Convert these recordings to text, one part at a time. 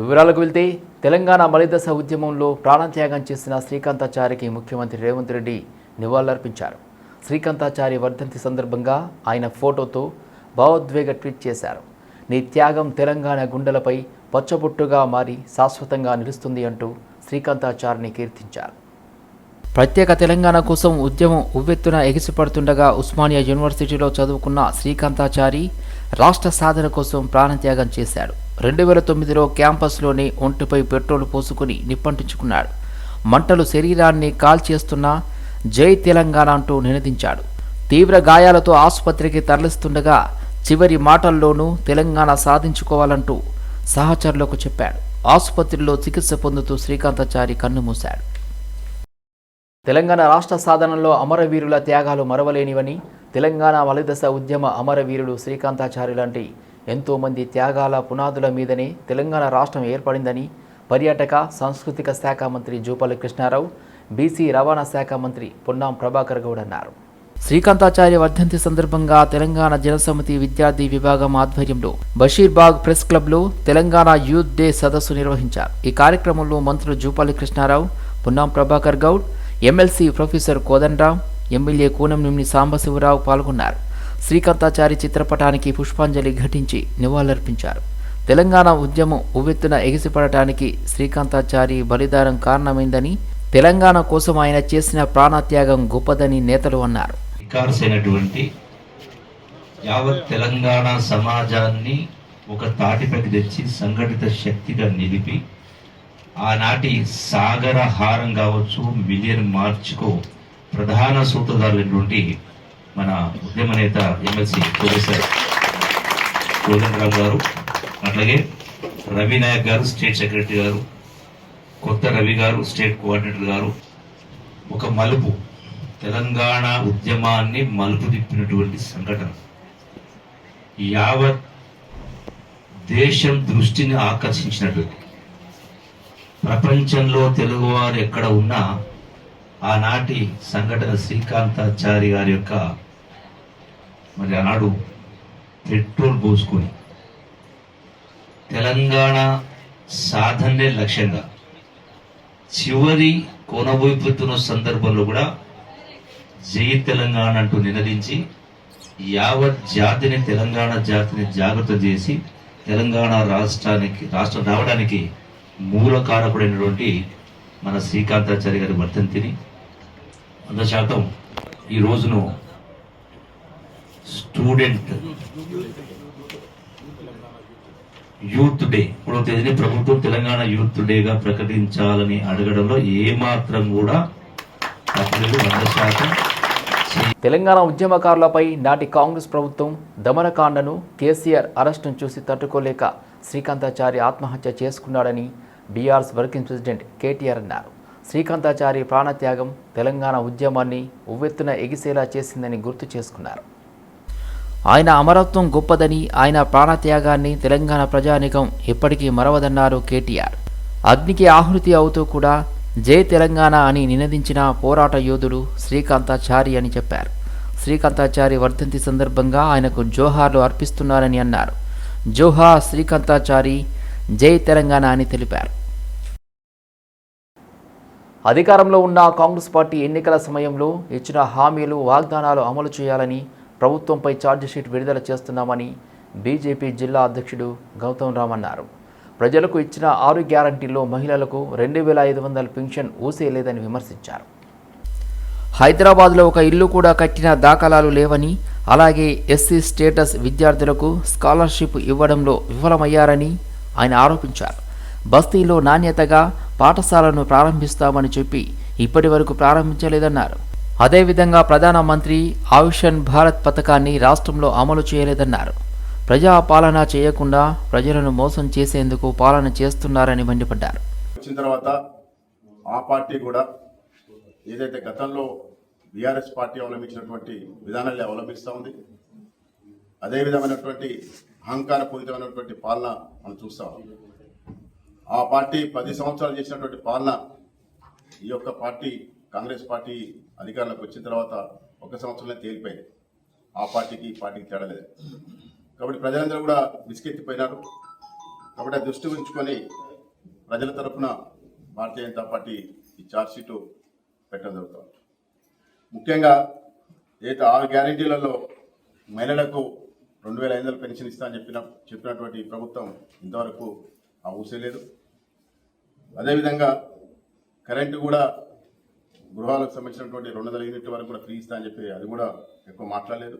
వివరాలకు వెళ్తే తెలంగాణ మలిదశ ఉద్యమంలో ప్రాణత్యాగం చేసిన శ్రీకాంతాచారికి ముఖ్యమంత్రి రేవంత్ రెడ్డి నివాళులర్పించారు. శ్రీకాంతాచారి వర్ధంతి సందర్భంగా ఆయన ఫోటోతో భావోద్వేగ ట్వీట్ చేశారు. నీ త్యాగం తెలంగాణ గుండెలపై పచ్చబొట్టుగా మారి శాశ్వతంగా నిలుస్తుంది అంటూ శ్రీకాంతాచారిని కీర్తించారు. ప్రత్యేక తెలంగాణ కోసం ఉద్యమం ఉవ్వెత్తున ఎగిసిపడుతుండగా ఉస్మానియా యూనివర్సిటీలో చదువుకున్న శ్రీకాంతాచారి రాష్ట్ర సాధన కోసం ప్రాణత్యాగం చేశాడు. రెండు వేల తొమ్మిదిలో క్యాంపస్లోని ఒంటిపై పెట్రోల్ పోసుకుని నిప్పంటించుకున్నాడు. మంటలు శరీరాన్ని కాల్చేస్తున్నా జై తెలంగాణ అంటూ నినదించాడు. తీవ్ర గాయాలతో ఆసుపత్రికి తరలిస్తుండగా చివరి మాటల్లోనూ తెలంగాణ సాధించుకోవాలంటూ సహచరులకు చెప్పాడు. ఆసుపత్రిలో చికిత్స పొందుతూ శ్రీకాంతాచారి కన్నుమూశాడు తెలంగాణ రాష్ట్ర సాధనలో అమరవీరుల త్యాగాలు మరవలేనివని తెలంగాణ మలిదశ ఉద్యమ అమరవీరులు శ్రీకాంతాచారి లాంటి ఎంతోమంది త్యాగాల పునాదుల మీదనే తెలంగాణ రాష్ట్రం ఏర్పడిందని పర్యాటక సాంస్కృతిక శాఖ మంత్రి జూపల్లి కృష్ణారావు బీసీ రవాణా శాఖ మంత్రి పొన్నాం ప్రభాకర్ గౌడ్ అన్నారు. శ్రీకాంతాచార్య వర్ధంతి సందర్భంగా తెలంగాణ జనసమితి విద్యార్థి విభాగం ఆధ్వర్యంలో బషీర్బాగ్ ప్రెస్ క్లబ్లో తెలంగాణ యూత్ డే సదస్సు నిర్వహించారు. ఈ కార్యక్రమంలో మంత్రులు Jupally Krishnarao Ponnam Prabhakar Goud MLC professor Kodandarao MLA Kunamneni Sambasivarao పాల్గొన్నారు. శ్రీకాంతాచారి చిత్రపటానికి పుష్పాంజలి ఘటించి నివాళులర్పించారు. తెలంగాణ ఉద్యమం ఉవ్వెత్తున ఎగిసిపడటానికి శ్రీకాంతాచారి బలిదానం కారణమైందని తెలంగాణ కోసం ఆయన చేసిన ప్రాణత్యాగం గొప్పదని నేతలు అన్నారు. యావత్ తెలంగాణ సమాజాన్ని ఒక తాటిపైకి తెచ్చి సంఘటిత శక్తిగా నిలిపి ఆనాటి సాగర హారం కావచ్చు మిలియన్ మార్చ్కు ప్రధాన సూత్రధారులైనటువంటి మన ఉద్యమ నేత ఎమ్మెల్సీ ప్రొఫెసర్ కోదండరావు గారు అట్లాగే రవి నాయక్ గారు స్టేట్ సెక్రటరీ గారు కొత్త రవి గారు స్టేట్ కోఆర్డినేటర్ గారు ఒక మలుపు తెలంగాణ ఉద్యమాన్ని మలుపు తిప్పినటువంటి సంఘటన. యావత్ దేశం దృష్టిని ఆకర్షించినటువంటి ప్రపంచంలో తెలుగువారు ఎక్కడ ఉన్నా ఆనాటి సంఘటన శ్రీకాంతాచారి గారి యొక్క మరి ఆనాడు పెట్రోల్ పోసుకొని తెలంగాణ సాధనే లక్ష్యంగా చివరి కొనబోయిపోతున్న సందర్భంలో కూడా జై తెలంగాణ అంటూ నినదించి యావత్ జాతిని తెలంగాణ జాతిని జాగ్రత్త చేసి తెలంగాణ రాష్ట్రానికి రాష్ట్రం రావడానికి మూల కారకుడైనటువంటి మన శ్రీకాంతాచారి గారి వర్తంతిని వంద శాతం ఈ రోజును స్టూడెంట్. Youth day. మూడవ తేదీని ప్రభుత్వం తెలంగాణ యూత్ డేగా ప్రకటించాలని అడగడంలో ఏమాత్రం కూడా వంద శాతం తెలంగాణ ఉద్యమకారులపై నాటి కాంగ్రెస్ ప్రభుత్వం దమనకాండను కేసీఆర్ అరెస్టును చూసి తట్టుకోలేక శ్రీకాంతాచారి ఆత్మహత్య చేసుకున్నాడని బీఆర్ఎస్ వర్కింగ్ ప్రెసిడెంట్ కేటీఆర్ అన్నారు. శ్రీకాంతాచారి ప్రాణత్యాగం తెలంగాణ ఉద్యమాన్ని ఉవ్వెత్తున ఎగిసేలా చేసిందని గుర్తు చేసుకున్నారు. ఆయన అమరత్వం గొప్పదని ఆయన ప్రాణత్యాగాన్ని తెలంగాణ ప్రజానికం ఎప్పటికీ మరవదన్నారు కేటీఆర్. అగ్నికి ఆహుతి అవుతూ కూడా జై తెలంగాణ అని నినదించిన పోరాట యోధుడు శ్రీకాంతాచారి అని చెప్పారు. శ్రీకాంతాచారి వర్ధంతి సందర్భంగా ఆయనకు జోహార్లు అర్పిస్తున్నారని అన్నారు. జోహార్ శ్రీకాంతాచారి జై తెలంగాణ అని తెలిపారు. అధికారంలో ఉన్న కాంగ్రెస్ పార్టీ ఎన్నికల సమయంలో ఇచ్చిన హామీలు వాగ్దానాలు అమలు చేయాలని ప్రభుత్వంపై ఛార్జిషీట్ విడుదల చేస్తున్నామని బీజేపీ జిల్లా అధ్యక్షుడు గౌతమ్ రామ్ అన్నారు. ప్రజలకు ఇచ్చిన ఆరు గ్యారంటీల్లో మహిళలకు రెండు వేల ఐదు వందల పింఛన్ ఊసేయలేదని విమర్శించారు. హైదరాబాద్లో ఒక ఇల్లు కూడా కట్టిన దాఖలాలు లేవని అలాగే ఎస్సీ స్టేటస్ విద్యార్థులకు స్కాలర్షిప్ ఇవ్వడంలో విఫలమయ్యారని ఆయన ఆరోపించారు. బస్తీలో నాణ్యతగా పాఠశాలను ప్రారంభిస్తామని చెప్పి ఇప్పటి వరకు ప్రారంభించలేదన్నారు. అదేవిధంగా ప్రధానమంత్రి ఆయుషన్ భారత్ పథకాన్ని రాష్ట్రంలో అమలు చేయలేదన్నారు. ప్రజా పాలన చేయకుండా ప్రజలను మోసం చేసేందుకు పాలన చేస్తున్నారని మండిపడ్డారు. వచ్చిన తర్వాత ఆ పార్టీ కూడా ఏదైతే గతంలో బీఆర్ఎస్ పార్టీ అవలంబించినటువంటి విధానాన్ని అవలంబిస్తూ ఉంది. అదే విధమైనటువంటి అహంకార పూరితమైనటువంటి పాలన మనం చూస్తాం ఆ పార్టీ పది సంవత్సరాలు చేసినటువంటి పాలన ఈ యొక్క పార్టీ కాంగ్రెస్ పార్టీ అధికారంలోకి వచ్చిన తర్వాత ఒక సంవత్సరంలో తేలిపోయింది. ఆ పార్టీకి ఈ పార్టీకి తేడా లేదు. కాబట్టి ప్రజలందరూ కూడా విసుకెత్తిపోయినారు. కాబట్టి ఆ దృష్టి ఉంచుకొని ప్రజల తరఫున భారతీయ జనతా పార్టీ ఈ ఛార్జ్షీటు పెట్టడం జరుగుతుంది. ముఖ్యంగా ఏదైతే ఆరు గ్యారెంటీలలో మహిళలకు రెండు వేల ఐదు వందల పెన్షన్ ఇస్తా అని చెప్పిన చెప్పినటువంటి ప్రభుత్వం ఇంతవరకు ఆ ఊసేయలేదు అదేవిధంగా కరెంటు కూడా గృహాలకు సంబంధించినటువంటి రెండు వందల యూనిట్ వరకు కూడా ఫ్రీ ఇస్తా అని చెప్పి అది కూడా ఎక్కువ మాట్లాడలేదు.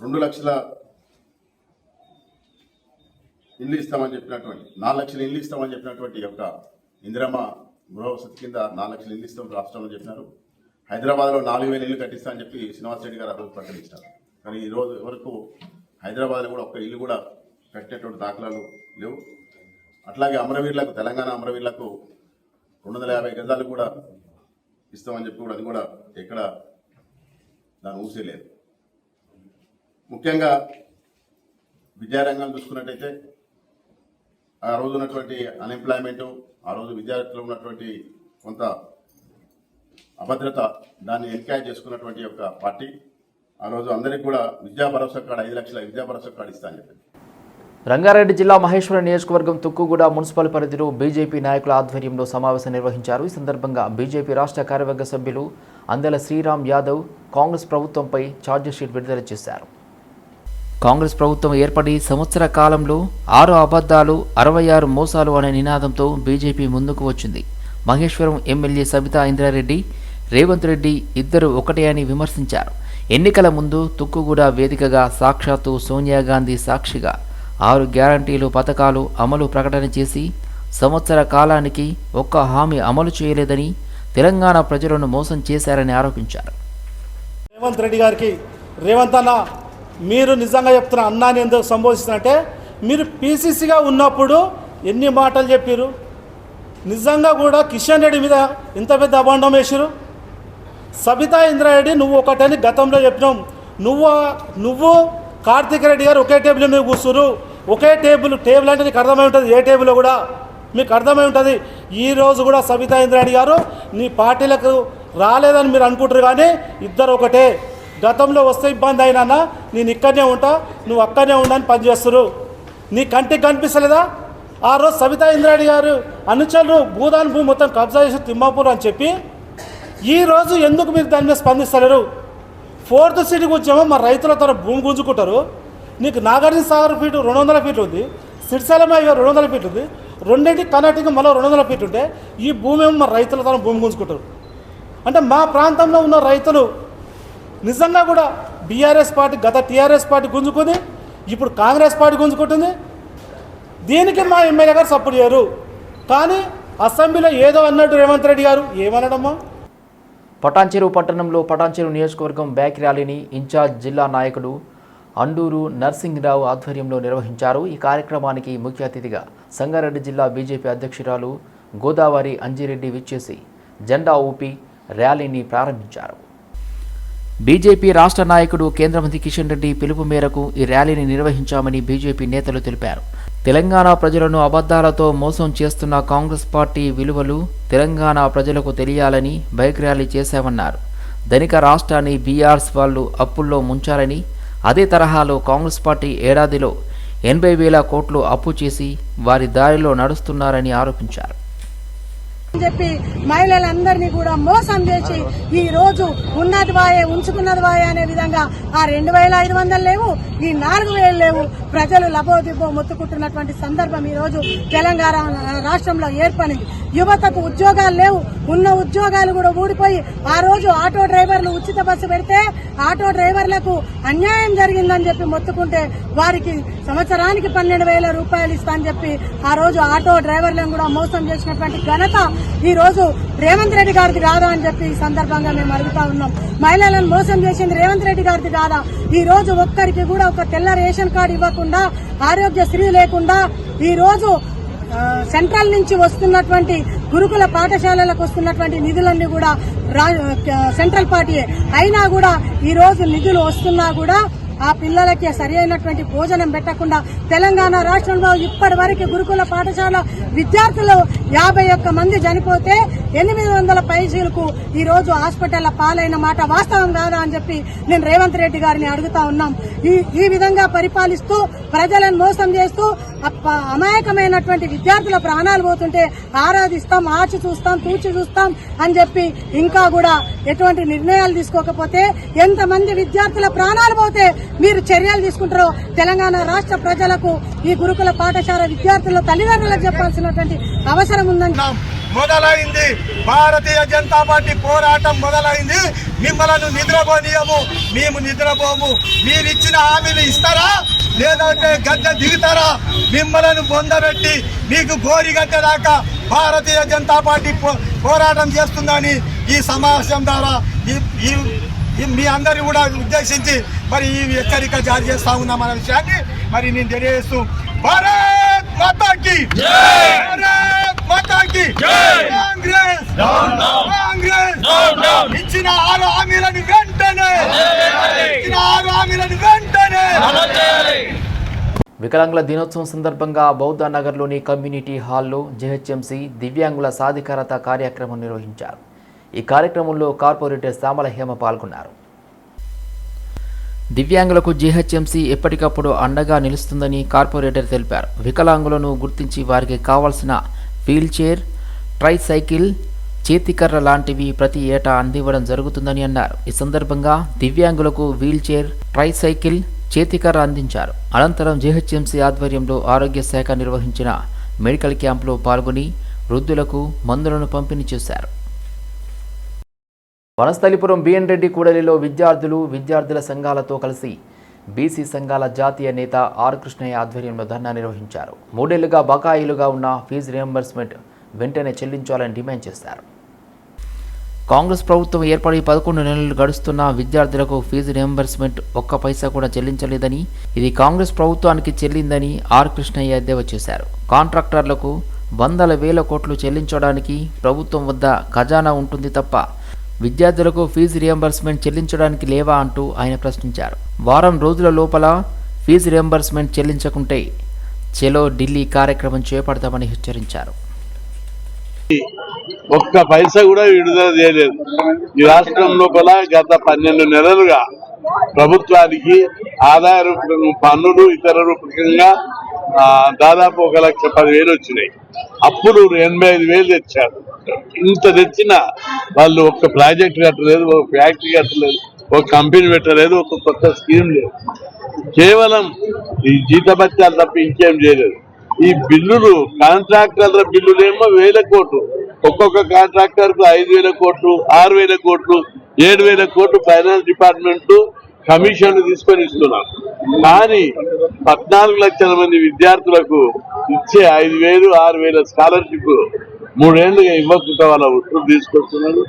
రెండు లక్షల ఇల్లు ఇస్తామని చెప్పినటువంటి నాలుగు లక్షల ఇల్లు ఇస్తామని చెప్పినటువంటి యొక్క ఇందిరమ్మ గృహ వసతి కింద నాలుగు లక్షల ఇల్లు ఇస్తాం రాష్ట్రంలో చెప్పినారు. హైదరాబాద్లో నాలుగు వేల ఇల్లు కట్టిస్తా అని చెప్పి శ్రీనివాస్ రెడ్డి గారు ఆ రోజు ప్రకటించారు. కానీ ఈ రోజు వరకు హైదరాబాద్లో కూడా ఒక్క ఇల్లు కూడా కట్టినటువంటి దాఖలాలు లేవు. అట్లాగే అమరవీరులకు తెలంగాణ అమరవీరులకు రెండు వందల యాభై గజాలు కూడా ఇస్తామని చెప్పి కూడా అది కూడా ఎక్కడ దాని ఊసే లేదు. ముఖ్యంగా విద్యారంగాన్ని చూసుకున్నట్టయితే ఆ రోజు ఉన్నటువంటి అన్ఎంప్లాయ్మెంటు ఆ రోజు విద్యార్థులు ఉన్నటువంటి కొంత అభద్రత దాన్ని ఎన్కాయ్ చేసుకున్నటువంటి యొక్క పార్టీ. ఆ రోజు అందరికీ కూడా విద్యా భరోసా కార్డు ఐదు లక్షల విద్యా భరోసా కార్డు ఇస్తా అని చెప్పింది రంగారెడ్డి జిల్లా మహేశ్వరం నియోజకవర్గం తుక్కుగూడ మున్సిపల్ పరిధిలో బీజేపీ నాయకుల ఆధ్వర్యంలో సమావేశం నిర్వహించారు. ఈ సందర్భంగా బీజేపీ రాష్ట్ర కార్యవర్గ సభ్యులు అందెల శ్రీరామ్ యాదవ్ కాంగ్రెస్ ప్రభుత్వంపై ఛార్జిషీట్ విడుదల చేశారు. కాంగ్రెస్ ప్రభుత్వం ఏర్పడి సంవత్సర కాలంలో ఆరు అబద్ధాలు అరవై ఆరు మోసాలు అనే నినాదంతో బీజేపీ ముందుకు వచ్చింది. మహేశ్వరం ఎమ్మెల్యే సబితా ఇంద్రారెడ్డి రేవంత్ రెడ్డి ఇద్దరు ఒకటే అని విమర్శించారు. ఎన్నికల ముందు తుక్కుగూడ వేదికగా సాక్షాత్తు సోనియా గాంధీ సాక్షిగా ఆరు గ్యారంటీలు పథకాలు అమలు ప్రకటన చేసి సంవత్సర కాలానికి ఒక్క హామీ అమలు చేయలేదని తెలంగాణ ప్రజలను మోసం చేశారని ఆరోపించారు. రేవంత్ రెడ్డి గారికి రేవంత్ అన్న మీరు నిజంగా చెప్తున్న అన్నాన్ని ఎందుకు సంబోధిస్తున్నట్టే మీరు పీసీసీగా ఉన్నప్పుడు ఎన్ని మాటలు చెప్పారు నిజంగా కూడా కిషన్ రెడ్డి మీద ఇంత పెద్ద అభాండం వేసారు సబితా ఇంద్రారెడ్డి నువ్వు ఒకటని గతంలో చెప్పినాం. నువ్వు నువ్వు కార్తీక్ రెడ్డి గారు ఒకే టేబుల్ మీద కూర్చున్నారు. ఒకే టేబుల్ టేబుల్ అంటే నీకు అర్థమై ఉంటుంది ఏ టేబుల్లో కూడా. మీకు అర్థమై ఉంటుంది. ఈ రోజు కూడా సబితా ఇంద్రాణి గారు నీ పార్టీలకు రాలేదని మీరు అనుకుంటారు కానీ ఇద్దరు ఒకటే. గతంలో వస్తే ఇబ్బంది అయినా నేను ఇక్కడనే ఉంటా నువ్వు అక్కడనే ఉండని పనిచేస్తారు నీ కంటికి కనిపిస్తలేదా? ఆ రోజు సబితా ఇంద్రాణి గారు అనుచరులు భూదాన్ భూమి మొత్తం కబ్జా చేసి తిమ్మాపూర్ అని చెప్పి ఈ రోజు ఎందుకు మీరు దాని మీద స్పందిస్తలేరు? ఫోర్త్ సిటీకి వచ్చామో మా రైతుల తన భూమి గుంజుకుంటారు. నీకు నాగార్జున సాగర్ ఫీట్ రెండు వందల ఫీట్లు ఉంది. సిరిసలమ రెండు వందల ఫీట్ ఉంది. రెండింటి కర్ణాటక మళ్ళీ రెండు వందల ఫీట్ ఉంటే ఈ భూమి ఏమో మా రైతుల తన భూమి గుంజుకుంటారు. అంటే మా ప్రాంతంలో ఉన్న రైతులు నిజంగా కూడా బీఆర్ఎస్ పార్టీ గత టీఆర్ఎస్ పార్టీ గుంజుకుంది. ఇప్పుడు కాంగ్రెస్ పార్టీ గుంజుకుంటుంది. దీనికి మా ఎమ్మెల్యే గారు సపోర్ట్ చేయరు. కానీ అసెంబ్లీలో ఏదో అన్నట్టు రేవంత్ రెడ్డి గారు ఏమనడమ్మా పటాన్చెరు పట్టణంలో పటాన్చెరు నియోజకవర్గం బ్యాక్ ర్యాలీని ఇన్ఛార్జ్ జిల్లా నాయకుడు అండూరు నర్సింగ్రావు ఆధ్వర్యంలో నిర్వహించారు. ఈ కార్యక్రమానికి ముఖ్య అతిథిగా సంగారెడ్డి జిల్లా బీజేపీ అధ్యక్షురాలు గోదావరి అంజిరెడ్డి విచ్చేసి జెండా ఊపి ర్యాలీని ప్రారంభించారు. బీజేపీ రాష్ట్ర నాయకుడు కేంద్ర మంత్రి కిషన్ రెడ్డి పిలుపు మేరకు ఈ ర్యాలీని నిర్వహించామని బీజేపీ నేతలు తెలిపారు. తెలంగాణ ప్రజలను అబద్ధాలతో మోసం చేస్తున్న కాంగ్రెస్ పార్టీ విలువలు తెలంగాణ ప్రజలకు తెలియాలని బైక్ ర్యాలీ చేశామన్నారు. ధనిక రాష్ట్రాన్ని బీఆర్ఎస్ వాళ్ళు అప్పుల్లో ముంచారని అదే తరహాలో కాంగ్రెస్ పార్టీ ఏడాదిలో ఎనభై వేల కోట్లు అప్పు చేసి వారి దారిలో నడుస్తున్నారని ఆరోపించారు. చెప్పి మహిళలందరినీ కూడా మోసం చేసి ఈ రోజు ఉన్నది వాయే ఉంచుకున్నది వాయే అనే విధంగా ఆ రెండు వేల ఐదు వందలు లేవు ఈ నాలుగు వేలు లేవు. ప్రజలు లబోదిబో మొత్తుకుంటున్నటువంటి సందర్భం ఈ రోజు తెలంగాణ రాష్ట్రంలో ఏర్పడింది. యువతకు ఉద్యోగాలు లేవు ఉన్న ఉద్యోగాలు కూడా ఊడిపోయి ఆ రోజు ఆటో డ్రైవర్లు ఉచిత బస్సు పెడితే ఆటో డ్రైవర్లకు అన్యాయం జరిగిందని చెప్పి మొత్తుకుంటే వారికి సంవత్సరానికి పన్నెండు వేల రూపాయలు ఇస్తా అని చెప్పి ఆ రోజు ఆటో డ్రైవర్లను కూడా మోసం చేసినటువంటి ఘనత ఈ రోజు రేవంత్ రెడ్డి గారిది కాదా అని చెప్పి ఈ సందర్భంగా మేము అడుగుతా ఉన్నాం. మహిళలను మోసం చేసింది రేవంత్ రెడ్డి గారిది కాదా ఈ రోజు ఒక్కరికి కూడా ఒక తెల్ల రేషన్ కార్డు ఇవ్వకుండా ఆరోగ్యశ్రీ లేకుండా ఈ రోజు సెంట్రల్ నుంచి వస్తున్నటువంటి గురుకుల పాఠశాలలకు వస్తున్నటువంటి నిధులన్నీ కూడా రా- సెంట్రల్ పార్టీయే. అయినా కూడా ఈ రోజు నిధులు వస్తున్నా కూడా ఆ పిల్లలకి సరి అయినటువంటి భోజనం పెట్టకుండా తెలంగాణ రాష్ట్రంలో ఇప్పటి వరకు గురుకుల పాఠశాల విద్యార్థులు యాభై ఒక్క మంది చనిపోతే ఎనిమిది వందల పైసలకు ఈ రోజు హాస్పిటల్ పాలైన మాట వాస్తవం కాదా అని చెప్పి నేను రేవంత్ రెడ్డి గారిని అడుగుతా ఉన్నాం. ఈ ఈ విధంగా పరిపాలిస్తూ ప్రజలను మోసం చేస్తూ అమాయకమైనటువంటి విద్యార్థుల ప్రాణాలు పోతుంటే ఆరాధిస్తాం ఆచి చూస్తాం తూచి చూస్తాం అని చెప్పి ఇంకా కూడా ఎటువంటి నిర్ణయాలు తీసుకోకపోతే ఎంతమంది విద్యార్థుల ప్రాణాలు పోతే మీరు చర్యలు తీసుకుంటారో తెలంగాణ రాష్ట్ర ప్రజలకు ఈ గురుకుల పాఠశాల విద్యార్థుల తల్లిదండ్రులకు చెప్పాల్సినటువంటి అవసరం ఉందని మొదలైంది. భారతీయ జనతా పార్టీ పోరాటం మొదలైంది. మిమ్మలను నిద్రపోనీయము. మేము నిద్రపోము. మీరు ఇచ్చిన హామీలు ఇస్తారా? లేదంటే గద్దె దిగుతారా? మిమ్మలను బొందబెట్టి మీకు గోరిగట్టేదాకా భారతీయ జనతా పార్టీ పో- పోరాటం చేస్తుందని ఈ సమావేశం ద్వారా ఈ- మీ అందరి కూడా ఉద్దేశించి మరి ఈ హెచ్చరిక జారీ చేస్తా ఉన్నాం అనే విషయాన్ని మరి నేను తెలియజేస్తూ భారత్! మాతాకి భారత్ మాతాకి కాంగ్రెస్ కాంగ్రెస్ ఇచ్చిన ఆరు హామీలను వెంటనే! ఇచ్చిన ఆరు హామీలను వెంటనే! వికలాంగుల దినోత్సవం సందర్భంగా బౌద్ధ నగర్లోని కమ్యూనిటీ హాల్లో జెహెచ్ఎంసీ దివ్యాంగుల సాధికారత కార్యక్రమం నిర్వహించారు. ఈ కార్యక్రమంలో కార్పొరేటర్ సామల హేమ పాల్గొన్నారు. దివ్యాంగులకు జీహెచ్ఎంసీ ఎప్పటికప్పుడు అండగా నిలుస్తుందని కార్పొరేటర్ తెలిపారు. వికలాంగులను గుర్తించి వారికి కావాల్సిన వీల్ చైర్ ట్రై సైకిల్ చేతికర్ర లాంటివి ప్రతి ఏటా అందివ్వడం జరుగుతుందని అన్నారు. ఈ సందర్భంగా దివ్యాంగులకు వీల్ చైర్ ట్రై సైకిల్ చేతికర్ర అందించారు. అనంతరం జీహెచ్ఎంసీ ఆధ్వర్యంలో ఆరోగ్య శాఖ నిర్వహించిన మెడికల్ క్యాంపులో పాల్గొని వృద్ధులకు మందులను పంపిణీ చేశారు. వనస్థలిపురం బిఎన్ రెడ్డి కూడలిలో విద్యార్థులు విద్యార్థుల సంఘాలతో కలిసి బీసీ సంఘాల జాతీయ నేత ఆర్ కృష్ణయ్య ఆధ్వర్యంలో ధర్నా నిర్వహించారు. మూడేళ్ళుగా బకాయిలుగా ఉన్న ఫీజు రియంబర్స్మెంట్ వెంటనే చెల్లించాలని డిమాండ్ చేశారు. కాంగ్రెస్ ప్రభుత్వం ఏర్పడి పదకొండు నెలలు గడుస్తున్న విద్యార్థులకు ఫీజు రియంబర్స్మెంట్ ఒక్క పైసా కూడా చెల్లించలేదని ఇది కాంగ్రెస్ ప్రభుత్వానికి చెల్లిందని ఆర్ కృష్ణయ్య ఎద్దేవా చేశారు. కాంట్రాక్టర్లకు వందల వేల కోట్లు చెల్లించడానికి ప్రభుత్వం వద్ద ఖజానా ఉంటుంది తప్ప విద్యార్థులకు ఫీజు రియంబర్స్మెంట్ చెల్లించడానికి లేవా అంటూ ఆయన ప్రశ్నించారు. వారం రోజుల లోపల ఫీజు రియంబర్స్మెంట్ చెల్లించకుంటే చెలో ఢిల్లీ కార్యక్రమం చేపడతామని హెచ్చరించారు. ఒక్క పైసా కూడా విడుదల చేయలేదు. ఈ రాష్ట్రం లోపల గత పన్నెండు నెలలుగా ప్రభుత్వానికి ఆదాయ రూపకం పన్నులు ఇతర రూపకంగా దాదాపు ఒక లక్ష పదివేలు వచ్చినాయి. అప్పుడు ఎనభై ఐదు వేలు తెచ్చారు. ఇంత తెచ్చిన వాళ్ళు ఒక్క ప్రాజెక్ట్ కట్టలేదు ఒక ఫ్యాక్టరీ కట్టలేదు ఒక కంపెనీ పెట్టలేదు ఒక కొత్త స్కీమ్ లేదు. కేవలం ఈ జీతభత్యాలు తప్ప ఇంకేం చేయలేదు. ఈ బిల్లులు కాంట్రాక్టర్ల బిల్లులేమో వేల కోట్లు. ఒక్కొక్క కాంట్రాక్టర్కు ఐదు వేల కోట్లు ఆరు వేల కోట్లు ఏడు వేల కోట్లు ఫైనాన్స్ డిపార్ట్మెంట్ కమిషన్ తీసుకొని ఇస్తున్నారు. కానీ పద్నాలుగు లక్షల మంది విద్యార్థులకు ఇచ్చే ఐదు వేలు ఆరు వేల స్కాలర్షిప్ మూడేళ్ళుగా ఇవ్వకుండా వాళ్ళ వృత్తులు తీసుకొస్తున్నారు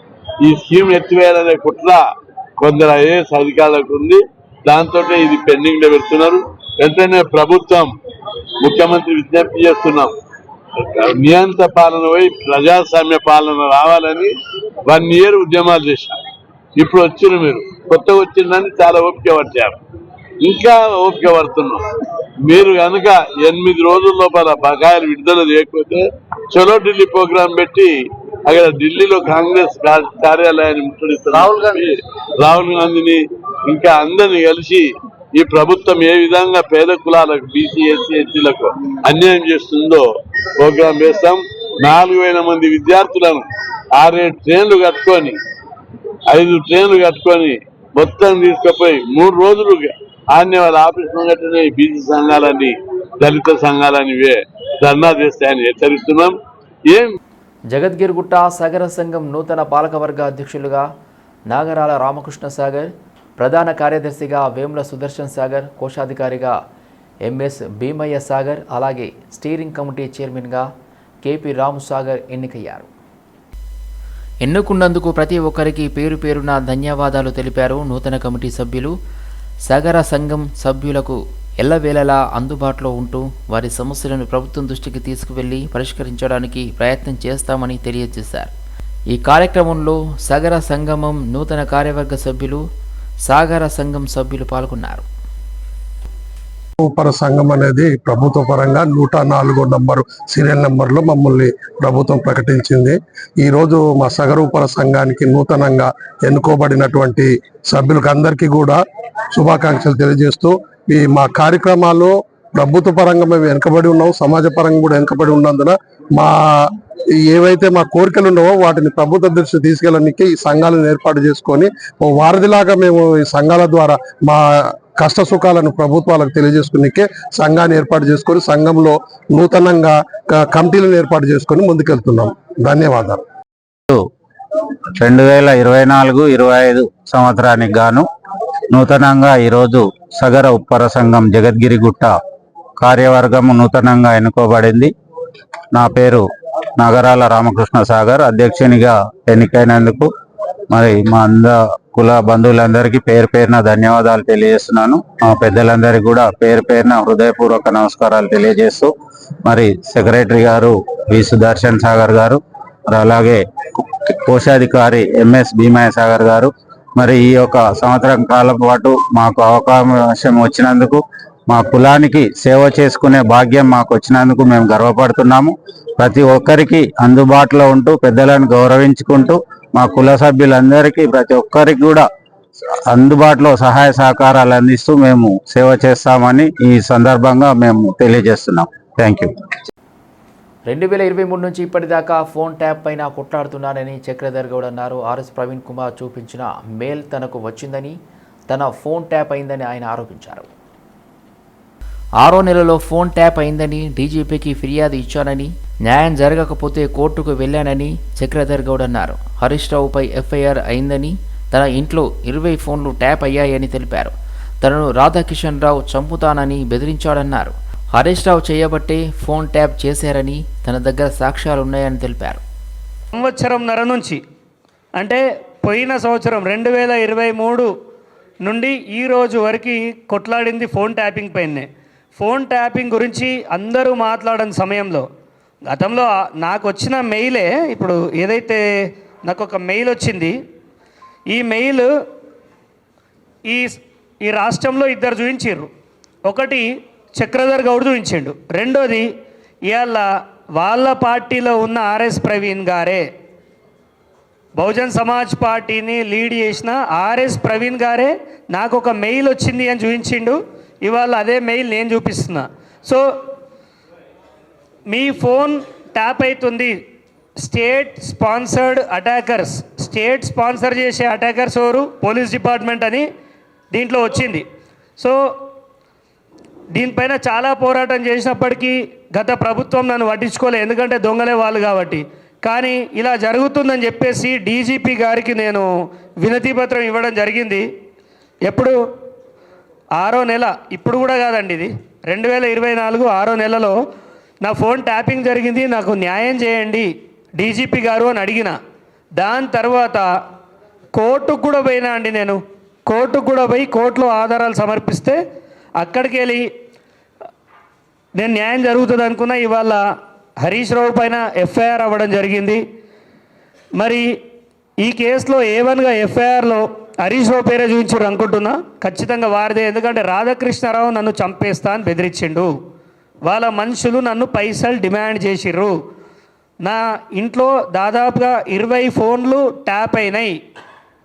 ఈ స్కీమ్ ఎత్తివేయాలనే కుట్ర కొందరు ఐఏఎస్ అధికారులకు ఉంది. దాంతో ఇది పెండింగ్లో పెడుతున్నారు. వెంటనే ప్రభుత్వం ముఖ్యమంత్రి విజ్ఞప్తి చేస్తున్నాం. నియంత్ర పాలన పోయి ప్రజాస్వామ్య పాలన రావాలని వన్ ఇయర్ ఉద్యమాలు చేశారు ఇప్పుడు వచ్చిన మీరు. కొత్తగా వచ్చిందని చాలా ఓపిక పట్టారు ఇంకా ఓపిక పడుతున్నాం మీరు కనుక ఎనిమిది రోజుల లోపల బకాయిలు విడుదల చేయకపోతే చలో ఢిల్లీ ప్రోగ్రాం పెట్టి అక్కడ ఢిల్లీలో కాంగ్రెస్ కార్యాలయాన్ని ముట్టడిస్తారు. రాహుల్ గాంధీ. రాహుల్ గాంధీని ఇంకా అందరిని కలిసి ఈ ప్రభుత్వం ఏ విధంగా పేద కులాలకు బీసీ ఎస్సీ ఎస్టీలకు అన్యాయం చేస్తుందో ప్రోగ్రాం వేస్తాం. నాలుగు వేల మంది విద్యార్థులను ఆరేడు ట్రైన్లు కట్టుకొని ఐదు ట్రైన్లు కట్టుకొని మొత్తం తీసుకుపోయి మూడు రోజులు ఆన్య వాళ్ళ ఆఫీస్ ముంగటనే బీసీ సంఘాలని దళిత సంఘాలని ధర్నా చేస్తాయని హెచ్చరిస్తున్నాం. ఏం జగద్గిరిగుట్ట సాగర సంఘం నూతన పాలకవర్గ అధ్యక్షులుగా నాగరాల రామకృష్ణ సాగర్ ప్రధాన కార్యదర్శిగా వేముల సుదర్శన్ సాగర్ కోశాధికారిగా ఎంఎస్ భీమయ్య సాగర్ అలాగే స్టీరింగ్ కమిటీ చైర్మన్గా కేపీ రాము సాగర్ ఎన్నికయ్యారు. ఎన్నుకున్నందుకు ప్రతి ఒక్కరికి పేరు పేరున ధన్యవాదాలు తెలిపారు నూతన కమిటీ సభ్యులు సాగర సంఘం సభ్యులకు ఎల్లవేళలా అందుబాటులో ఉంటూ వారి సమస్యలను ప్రభుత్వం దృష్టికి తీసుకువెళ్ళి పరిష్కరించడానికి ప్రయత్నం చేస్తామని తెలియజేశారు. ఈ కార్యక్రమంలో సాగర సంగమం నూతన కార్యవర్గ సభ్యులు సాగర సంఘం సభ్యులు పాల్గొన్నారు. సూపర్ సంఘం అనేది ప్రభుత్వ పరంగా నూట నాలుగో నంబరు సీరియల్ నెంబర్లో మమ్మల్ని ప్రభుత్వం ప్రకటించింది. ఈరోజు మా సగరూపర సంఘానికి నూతనంగా ఎన్నుకోబడినటువంటి సభ్యులకు అందరికీ కూడా శుభాకాంక్షలు తెలియజేస్తూ ఈ మా కార్యక్రమాలు ప్రభుత్వ పరంగా మేము వెనుకబడి ఉన్నాం సమాజ పరంగా కూడా వెనుకబడి ఉన్నందున మా ఏవైతే మా కోరికలు ఉన్నావో వాటిని ప్రభుత్వ దృష్టి తీసుకెళ్ళడానికి ఈ సంఘాలను ఏర్పాటు చేసుకొని ఓ వారధిలాగా మేము ఈ సంఘాల ద్వారా మా కష్ట సుఖాలను ప్రభుత్వాలకు తెలియజేసుకునికే సంఘాన్ని ఏర్పాటు చేసుకొని సంఘంలో నూతనంగా క- కమిటీలను ఏర్పాటు చేసుకొని ముందుకెళ్తున్నాం. ధన్యవాదాలు. రెండు వేల ఇరవై నాలుగు ఇరవై ఐదు సంవత్సరానికి గాను నూతనంగా ఈరోజు సగర ఉప్పర సంఘం జగద్గిరిగుట్ట కార్యవర్గం నూతనంగా ఎన్నుకోబడింది. నా పేరు నగరాల రామకృష్ణ సాగర్ అధ్యక్షునిగా ఎన్నికైనందుకు మరి మా అంద కుల బంధువులందరికీ పేరు పేరున ధన్యవాదాలు తెలియజేస్తున్నాను. మా పెద్దలందరికీ కూడా పేరు పేరున హృదయపూర్వక నమస్కారాలు తెలియజేస్తూ మరి సెక్రటరీ గారు వి సుదర్శన్ సాగర్ గారు మరి అలాగే కోశాధికారి ఎంఎస్ భీమయ్య సాగర్ గారు మరి ఈ యొక్క సంవత్సరం కాలం పాటు మాకు అవకాశం వచ్చినందుకు మా కులానికి సేవ చేసుకునే భాగ్యం మాకు వచ్చినందుకు మేము గర్వపడుతున్నాము. ప్రతి ఒక్కరికి అందుబాటులో ఉంటూ పెద్దలను గౌరవించుకుంటూ మా కుల సభ్యులందరికీ ప్రతి ఒక్కరికి కూడా అందుబాటులో సహాయ సహకారాలు అందిస్తూ మేము సేవ చేస్తామని ఈ సందర్భంగా మేము తెలియజేస్తున్నాం. థ్యాంక్ యూ రెండు వేల ఇరవై మూడు నుంచి ఇప్పటిదాకా ఫోన్ ట్యాప్ పైన కొట్లాడుతున్నానని చక్రధర్ గౌడ్ అన్నారు. ఆర్ఎస్ ప్రవీణ్ కుమార్ చూపించిన మేల్ తనకు వచ్చిందని తన ఫోన్ ట్యాప్ అయిందని ఆయన ఆరోపించారు. ఆరో నెలలో ఫోన్ ట్యాప్ అయిందని డీజీపీకి ఫిర్యాదు ఇచ్చానని న్యాయం జరగకపోతే కోర్టుకు వెళ్ళానని చక్రధర్ గౌడ్ అన్నారు. హరీష్ రావుపై ఎఫ్ఐఆర్ అయిందని తన ఇంట్లో ఇరవై ఫోన్లు ట్యాప్ అయ్యాయని తెలిపారు. తనను రాధాకిషన్ రావు చంపుతానని బెదిరించాడన్నారు. హరీష్ రావు చేయబట్టే ఫోన్ ట్యాప్ చేశారని తన దగ్గర సాక్ష్యాలున్నాయని తెలిపారు. సంవత్సరంన్నర నుంచి అంటే పోయిన సంవత్సరం రెండు వేల ఇరవై మూడు నుండి ఈ రోజు వరకు కొట్లాడింది ఫోన్ ట్యాపింగ్ పైనే. ఫోన్ ట్యాపింగ్ గురించి అందరూ మాట్లాడని సమయంలో గతంలో నాకు వచ్చిన మెయిలే ఇప్పుడు ఏదైతే నాకు ఒక మెయిల్ వచ్చింది ఈ మెయిల్ ఈ ఈ రాష్ట్రంలో ఇద్దరు చూపించారు ఒకటి చక్రధర్ గౌడ్ చూపించిండు. రెండోది ఇవాళ వాళ్ళ పార్టీలో ఉన్న ఆర్ఎస్ ప్రవీణ్ గారే. బహుజన్ సమాజ్ పార్టీని లీడ్ చేసిన ఆర్ఎస్ ప్రవీణ్ గారే నాకు ఒక మెయిల్ వచ్చింది అని చూపించిండు. ఇవాళ అదే మెయిల్ నేను చూపిస్తున్నా. సో మీ ఫోన్ ట్యాప్ అవుతుంది state sponsored attackers. State sponsor చేసే అటాకర్స్ ఎవరు? పోలీస్ డిపార్ట్మెంట్ అని దీంట్లో వచ్చింది. సో దీనిపైన చాలా పోరాటం చేసినప్పటికీ గత ప్రభుత్వం నన్ను పట్టించుకోలేదు ఎందుకంటే దొంగలే వాళ్ళు కాబట్టి. కానీ ఇలా జరుగుతుందని చెప్పేసి డీజీపీ గారికి నేను వినతిపత్రం ఇవ్వడం జరిగింది. ఎప్పుడు? ఆరో నెల ఇప్పుడు కూడా కాదండి ఇది. రెండు వేల ఇరవై నాలుగు ఆరో నెలలో నా ఫోన్ ట్యాపింగ్ జరిగింది నాకు న్యాయం చేయండి డీజీపీ గారు అని అడిగిన. దాని తర్వాత కోర్టుకు కూడా పోయినా అండి నేను. కోర్టుకు కూడా పోయి కోర్టులో ఆధారాలు సమర్పిస్తే అక్కడికి వెళ్ళి నేను న్యాయం జరుగుతుంది అనుకున్నా. ఇవాళ హరీష్ రావు పైన ఎఫ్ఐఆర్ అవ్వడం జరిగింది. మరి ఈ కేసులో ఏ వన్గా ఎఫ్ఐఆర్లో హరీష్ రావు పేరే చూపించారు అనుకుంటున్నా. ఖచ్చితంగా వారిదే. ఎందుకంటే రాధాకృష్ణారావు నన్ను చంపేస్తా అని బెదిరించిండు. వాళ్ళ మనుషులు నన్ను పైసలు డిమాండ్ చేసిర్రు. నా ఇంట్లో దాదాపుగా ఇరవై ఫోన్లు ట్యాప్ అయినాయి.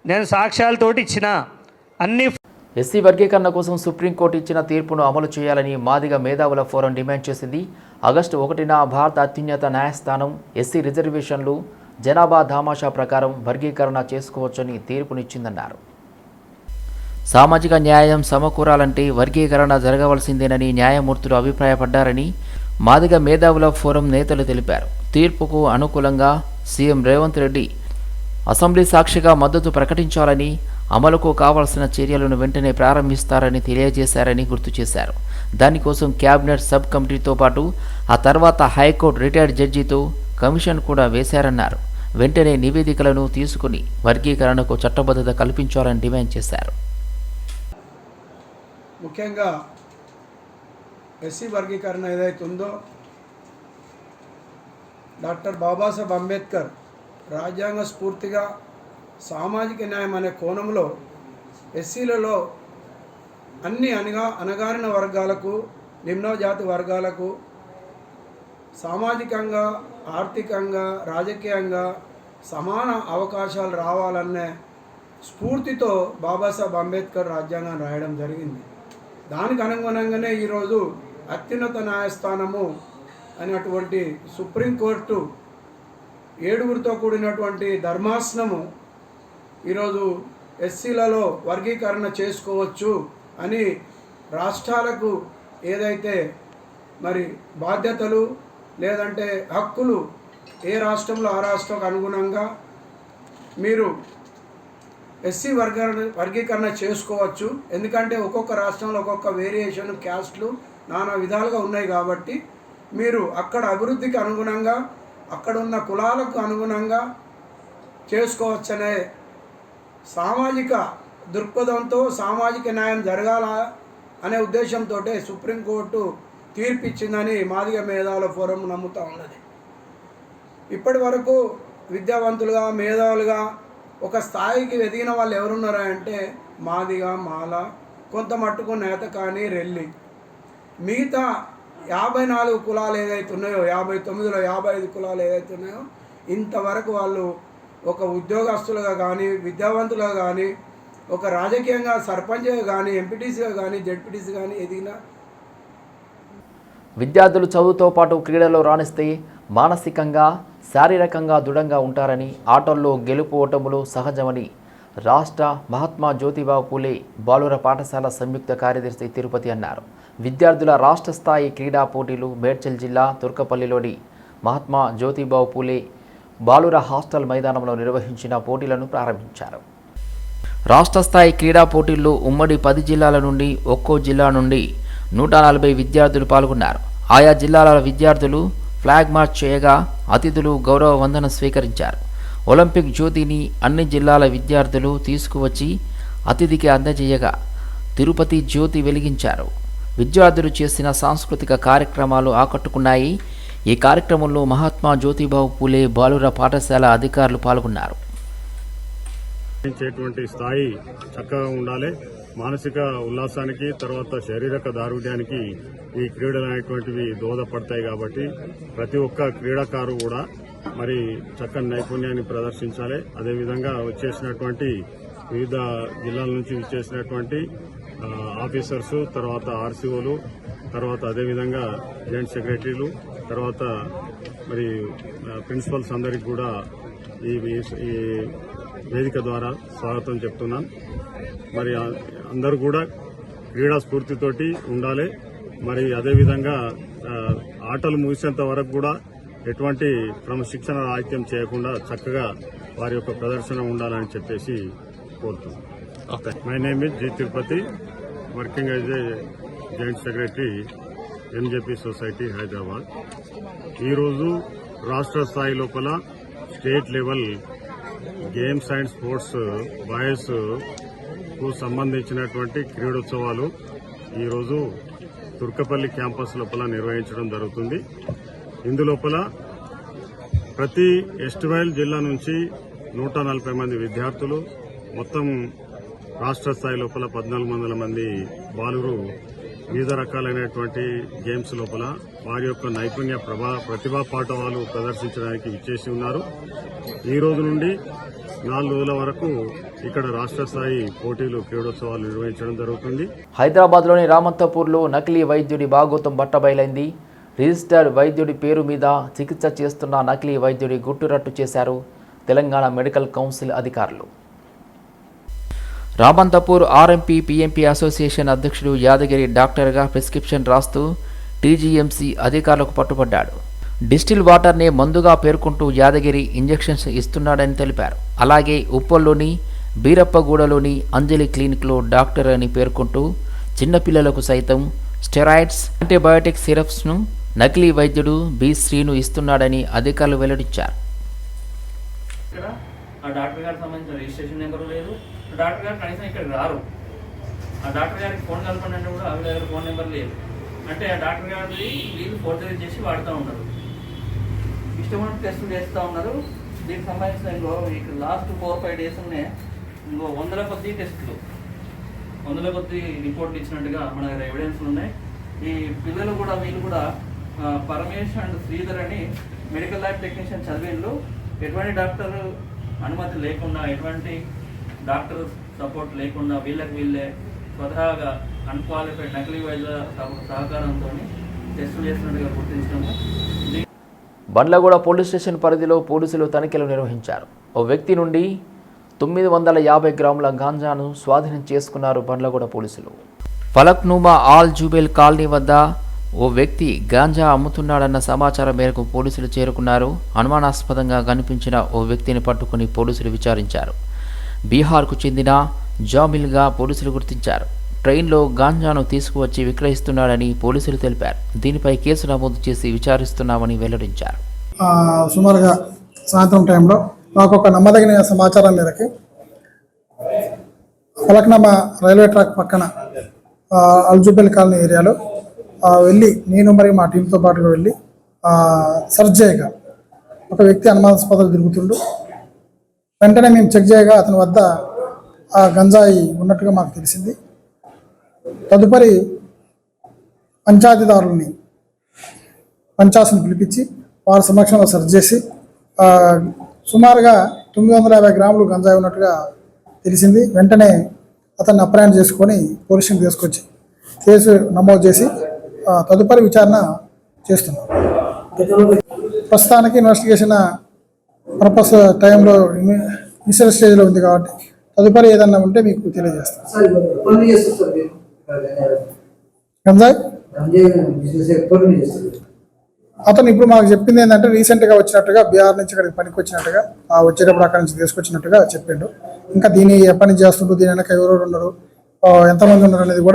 నేను సాక్ష్యాలతోటి ఇచ్చిన అన్ని ఎస్సీ వర్గీకరణ కోసం సుప్రీంకోర్టు ఇచ్చిన తీర్పును అమలు చేయాలని మాదిగ మేధావుల ఫోరం డిమాండ్ చేసింది. ఆగస్టు ఒకటిన భారత అత్యున్నత న్యాయస్థానం ఎస్సీ రిజర్వేషన్లు జనాభా ధామాషా ప్రకారం వర్గీకరణ చేసుకోవచ్చని తీర్పునిచ్చిందన్నారు. సామాజిక న్యాయం సమకూరాలంటే వర్గీకరణ జరగవలసిందేనని న్యాయమూర్తులు అభిప్రాయపడ్డారని మాదిగ మేధావుల ఫోరం నేతలు తెలిపారు. తీర్పుకు అనుకూలంగా సీఎం రేవంత్ రెడ్డి అసెంబ్లీ సాక్షిగా మద్దతు ప్రకటించాలని అమలుకు కావాల్సిన చర్యలను వెంటనే ప్రారంభిస్తారని తెలియజేశారని గుర్తు చేశారు. దానికోసం క్యాబినెట్ సబ్ కమిటీతో పాటు ఆ తర్వాత హైకోర్టు రిటైర్డ్ జడ్జితో కమిషన్ కూడా వేశారన్నారు. వెంటనే నివేదికలను తీసుకుని వర్గీకరణకు చట్టబద్ధత కల్పించాలని డిమాండ్ చేశారు. ముఖ్యంగా ఎస్సీ వర్గీకరణ ఏదైతే ఉందో డాక్టర్ బాబాసాహెబ్ అంబేద్కర్ రాజ్యాంగ స్ఫూర్తిగా సామాజిక న్యాయం అనే కోణంలో ఎస్సీలలో అన్ని అనగా అణగారిన వర్గాలకు నిమ్నజాతి వర్గాలకు సామాజికంగా ఆర్థికంగా రాజకీయంగా సమాన అవకాశాలు రావాలనే స్ఫూర్తితో బాబాసాహెబ్ అంబేద్కర్ రాజ్యాంగం రాయడం జరిగింది. దానికి అనుగుణంగానే ఈరోజు అత్యున్నత న్యాయస్థానము అయినటువంటి సుప్రీంకోర్టు ఏడుగురితో కూడినటువంటి ధర్మాసనము ఈరోజు ఎస్సీలలో వర్గీకరణ చేసుకోవచ్చు అని రాష్ట్రాలకు ఏదైతే మరి బాధ్యతలు లేదంటే హక్కులు ఏ రాష్ట్రంలో ఆ రాష్ట్రంకు అనుగుణంగా మీరు ఎస్సీ వర్గ వర్గీకరణ చేసుకోవచ్చు. ఎందుకంటే ఒక్కొక్క రాష్ట్రంలో ఒక్కొక్క వేరియేషన్ క్యాస్ట్లు నానా విధాలుగా ఉన్నాయి కాబట్టి మీరు అక్కడ అభివృద్ధికి అనుగుణంగా అక్కడ ఉన్న కులాలకు అనుగుణంగా చేసుకోవచ్చనే సామాజిక దృక్పథంతో సామాజిక న్యాయం జరగాల అనే ఉద్దేశంతో సుప్రీంకోర్టు తీర్పిచ్చిందని మాదిగ మేధావుల ఫోరం నమ్ముతూ ఉన్నది. ఇప్పటి వరకు విద్యావంతులుగా మేధావులుగా ఒక స్థాయికి ఎదిగిన వాళ్ళు ఎవరున్నారా అంటే మాదిగా మాల కొంత మట్టుకు నేత కానీ రెల్లి. మిగతా యాభై నాలుగు కులాలు ఏదైతే ఉన్నాయో యాభై తొమ్మిదిలో యాభై ఐదు కులాలు ఏదైతే ఉన్నాయో ఇంతవరకు వాళ్ళు ఒక ఉద్యోగస్తులుగా కానీ విద్యావంతులుగా కానీ ఒక రాజకీయంగా సర్పంచ్గా కానీ ఎంపీటీసీగా కానీ జడ్పీటీసీ కానీ ఎదిగిన విద్యార్థులు చదువుతో పాటు క్రీడలో రాణిస్తే మానసికంగా శారీరకంగా దృఢంగా ఉంటారని ఆటల్లో గెలుపు ఓటములు సహజమని రాష్ట్ర మహాత్మా జ్యోతిబావు పూలే బాలుర పాఠశాల సంయుక్త కార్యదర్శి తిరుపతి అన్నారు. విద్యార్థుల రాష్ట్ర స్థాయి క్రీడా పోటీలు మేడ్చల్ జిల్లా తుర్కపల్లిలోని మహాత్మా జ్యోతిబావు పూలే బాలుర హాస్టల్ మైదానంలో నిర్వహించిన పోటీలను ప్రారంభించారు. రాష్ట్ర స్థాయి క్రీడా పోటీల్లో ఉమ్మడి పది జిల్లాల నుండి ఒక్కో జిల్లా నుండి నూట నలభై విద్యార్థులు పాల్గొన్నారు. ఆయా జిల్లాల విద్యార్థులు ఫ్లాగ్ మార్చ్ చేయగా అతిథులు గౌరవ వందన స్వీకరించారు. ఒలింపిక్ జ్యోతిని అన్ని జిల్లాల విద్యార్థులు తీసుకువచ్చి అతిథికి అందజేయగా తిరుపతి జ్యోతి వెలిగించారు. విద్యార్థులు చేసిన సాంస్కృతిక కార్యక్రమాలు ఆకట్టుకున్నాయి. ఈ కార్యక్రమంలో మహాత్మా జ్యోతిబాబు పూలే బాలుర పాఠశాల అధికారులు పాల్గొన్నారు. చేటువంటి స్థాయి చక్కగా ఉండాలి. మానసిక ఉల్లాసానికి తర్వాత శారీరక దారుఢ్యానికి ఈ క్రీడలు అనేటువంటివి దోహదపడతాయి కాబట్టి ప్రతి ఒక్క క్రీడాకారు కూడా మరి చక్కని నైపుణ్యాన్ని ప్రదర్శించాలి. అదేవిధంగా వచ్చేసినటువంటి వివిధ జిల్లాల నుంచి వచ్చేసినటువంటి ఆఫీసర్స్ తర్వాత ఆర్సీఓలు తర్వాత అదేవిధంగా జాయింట్ సెక్రటరీలు తర్వాత మరి ప్రిన్సిపల్స్ అందరికి కూడా ఈ ఈ వేదిక ద్వారా స్వాగతం చెప్తున్నాను. మరి అందరూ కూడా క్రీడా స్ఫూర్తితోటి ఉండాలి. మరి అదేవిధంగా ఆటలు ముగిసేంత వరకు కూడా ఎటువంటి క్రమశిక్షణ రాహిత్యం చేయకుండా చక్కగా వారి యొక్క ప్రదర్శన ఉండాలని చెప్పేసి కోరుతున్నాను. My name is G Tirupathi working as a joint secretary MJP society Hyderabad. ఈరోజు రాష్ట్ర స్థాయి లోపల state level games and sports బాయ్స్కు సంబంధించినటువంటి క్రీడోత్సవాలు ఈరోజు తుర్కపల్లి క్యాంపస్ లోపల నిర్వహించడం జరుగుతుంది. ఇందులోపల ప్రతి ఎస్టివైల్ జిల్లా నుంచి నూట నలభై మంది విద్యార్థులు మొత్తం రాష్ట్ర స్థాయి లోపల పద్నాలుగు వందల మంది బాలురు వివిధ రకాలైనటువంటి గేమ్స్ లోపల వారి యొక్క నైపుణ్య ప్రభా ప్రతిభా పాఠవాలు ప్రదర్శించడానికి ఇచ్చేసి ఉన్నారు. ఈ రోజు నుండి నాలుగు రోజుల వరకు ఇక్కడ రాష్ట్ర స్థాయి పోటీలు క్రీడోత్సవాలు నిర్వహించడం జరుగుతుంది. హైదరాబాద్లోని రామంతపూర్లో నకిలీ వైద్యుడి భాగోతం బట్టబయలైంది. రిజిస్టర్డ్ వైద్యుడి పేరు మీద చికిత్స చేస్తున్న నకిలీ వైద్యుడి గుట్టురట్టు చేశారు తెలంగాణ మెడికల్ కౌన్సిల్ అధికారులు. రామంతపూర్ ఆర్ఎంపీ పీఎంపీ అసోసియేషన్ అధ్యక్షుడు యాదగిరి డాక్టర్గా ప్రిస్క్రిప్షన్ రాస్తూ టీజీఎంసీ అధికారులకు పట్టుబడ్డాడు. డిస్టిల్ వాటర్నే మందుగా పేర్కొంటూ యాదగిరి ఇంజెక్షన్స్ ఇస్తున్నాడని తెలిపారు. అలాగే ఉప్పల్లోని బీరప్పగూడలోని అంజలి క్లినిక్లో డాక్టర్ అని పేర్కొంటూ చిన్నపిల్లలకు సైతం స్టెరాయిడ్స్ యాంటీబయాటిక్ సిరప్స్ను నకిలీ వైద్యుడు బి. శ్రీను ఇస్తున్నాడని అధికారులు వెల్లడించారు. ఆ డాక్టర్ గారికి సంబంధించిన రిజిస్ట్రేషన్ నెంబర్ లేదు. డాక్టర్ గారు కనీసం ఇక్కడికి రారు. ఆ డాక్టర్ గారికి ఫోన్ కలపండి అంటే కూడా ఆవిడ దగ్గర ఫోన్ నెంబర్ లేదు. అంటే ఆ డాక్టర్ గారిని వీళ్ళు ఫోర్జరీ చేసి వాడుతూ ఉన్నారు. ఇష్టమైన టెస్టులు చేస్తూ ఉన్నారు. దీనికి సంబంధించిన ఇంకో ఇక్కడ లాస్ట్ ఫోర్ ఫైవ్ డేస్ ఇంకో వందల కొద్ది టెస్టులు. వందల కొద్ది రిపోర్ట్లు ఇచ్చినట్టుగా మన దగ్గర ఎవిడెన్స్లు ఉన్నాయి. ఈ పిల్లలు కూడా వీళ్ళు కూడా ఆ, పరమేష్ అండ్ శ్రీధర్ అని మెడికల్ ల్యాబ్ టెక్నీషియన్ చదివిండ్రు. ఎటువంటి డాక్టర్ అనుమతి లేకుండా ఎటువంటి డాక్టర్ సపోర్ట్ లేకుండా వీళ్ళకి వీళ్ళే స్వతహాగా అన్క్వాలిఫైడ్ నకిలీ వైద్యుల సహకారంతో టెస్టులు చేస్తున్నట్టుగా గుర్తించడము. బండ్లగూడ పోలీస్ స్టేషన్ పరిధిలో పోలీసులు తనిఖీలు నిర్వహించారు. ఓ వ్యక్తి నుండి తొమ్మిది వందల యాభై గ్రాముల గాంజాను స్వాధీనం చేసుకున్నారు బండ్లగూడ పోలీసులు. ఫలక్నుమా ఆల్ జూబెల్ కాలనీ వద్ద ఓ వ్యక్తి గాంజా అమ్ముతున్నాడన్న సమాచారం మేరకు పోలీసులు చేరుకున్నారు. అనుమానాస్పదంగా కనిపించిన ఓ వ్యక్తిని పట్టుకుని పోలీసులు విచారించారు. బీహార్కు చెందిన జామిల్గా పోలీసులు గుర్తించారు. ట్రైన్లో గాంజాను తీసుకువచ్చి విక్రయిస్తున్నాడని పోలీసులు తెలిపారు. దీనిపై కేసు నమోదు చేసి విచారిస్తున్నామని వెల్లడించారు. సుమారుగా సాయంత్రం టైంలో మాకు ఒక నమ్మదగిన సమాచారం మేరకు ఫలక్నామా రైల్వే ట్రాక్ పక్కన అల్జుబెల్ కాలనీ ఏరియాలో వెళ్ళి నేను మరియు మా టీంతో పాటుగా వెళ్ళి సర్జ్ చేయగా ఒక వ్యక్తి అనుమానాస్పదలు తిరుగుతుండు వెంటనే మేము చెక్ చేయగా అతని వద్ద ఆ గంజాయి ఉన్నట్టుగా మాకు తెలిసింది. తదుపరి పంచాయతీదారుల్ని పంచాయతీని పిలిపించి వారి సమక్షంలో సెర్చ్ చేసి సుమారుగా తొమ్మిది వందల యాభై గ్రాములు గంజాయి ఉన్నట్టుగా తెలిసింది. వెంటనే అతన్ని అప్రయాణం చేసుకొని పోలీస్ తీసుకొచ్చి కేసు నమోదు చేసి తదుపరి విచారణ చేస్తున్నాం. ప్రస్తుతానికి ఇన్వెస్టిగేషన్ పర్పస్ టైంలో ఇనిషియల్ స్టేజ్లో ఉంది కాబట్టి తదుపరి ఏదన్నా ఉంటే మీకు తెలియజేస్తాం. గంజాయి అతను ఇప్పుడు మాకు చెప్పింది ఏంటంటే రీసెంట్గా వచ్చినట్టుగా బీహార్ నుంచి ఇక్కడికి పనికి వచ్చినట్టుగా ఆ వచ్చేటప్పుడు అక్కడి నుంచి తీసుకొచ్చినట్టుగా చెప్పిండు. ఇంకా దీన్ని ఎప్పటి నుంచి చేస్తుండ్రు దీని వెనక ఎవరెవరు ఉన్నారు ఆ, ఎంతమంది ఉన్నారు అనేది కూడా